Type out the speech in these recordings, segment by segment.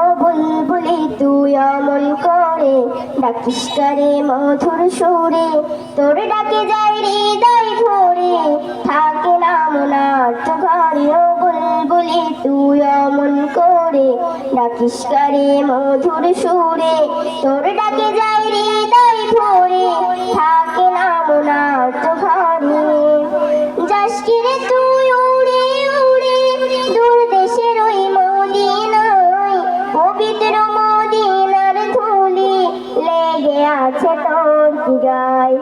ও বুলবুলি তুই অমন করে, ডাকিস করে মধুর সুরে। তোর ডাকে যাই হৃদয় ভরে, থাকে না মনার্থ ঘরে। ও বুলবুলি তুই অমন করে, ডাকিস করে মধুর সুরে। তোর ডাকে যাই হৃদয় ভরে আছে তোর কি গায়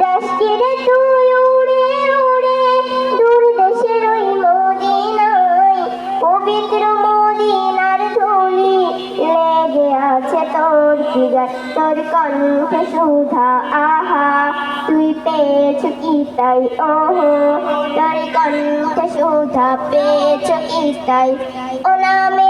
যাস কিরে তুই উড়ে উড়ে দূর দেশের ওই মদিনায়, পবিত্র মদিনার ধুলি লেগে আছে তোর কি গায় তোর কণ্ঠে সুধা, আহা, তুই পেয়েছ কি তাই? ওহো, তোর কণ্ঠে সুধা পেয়েছ কি তাই? ও নামের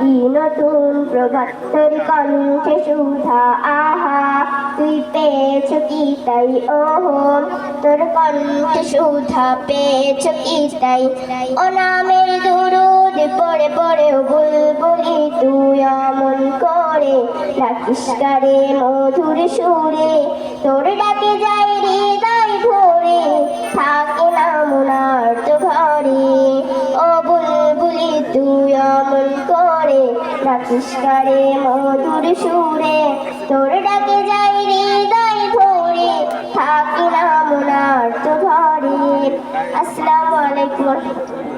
কি নতুন প্রভাত তোর কণ্ঠে সুধা আহা। তুই পেয়েছ কি তাই? ওহো, তোর কণ্ঠে সুধা পেয়েছ কি তাই? ও নামের দুরুদ পড়ে পড়ে বুলবুলি তুই অমন করে ডাকিস গারে মধুর সুরে। তোর ডাকে যাই হৃদয় ভরে, থাকে না মনার তো ঘরে। ও বুলবুলি তুই অমন করে ডাকিস করে মধুর সুরে, তোর ডাকে যাই হৃদয় ভরে থাকি না মনার তো ঘরে আসসালামু আলাইকুম।